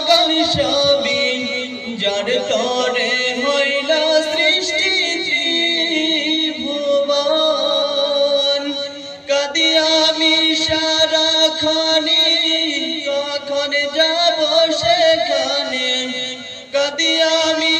পাগল সবি যার তরে হইল সৃষ্টি ভুবন কদি আমি সারা খনি কখন যাব সেখানে। কদি আমি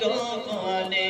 কপালে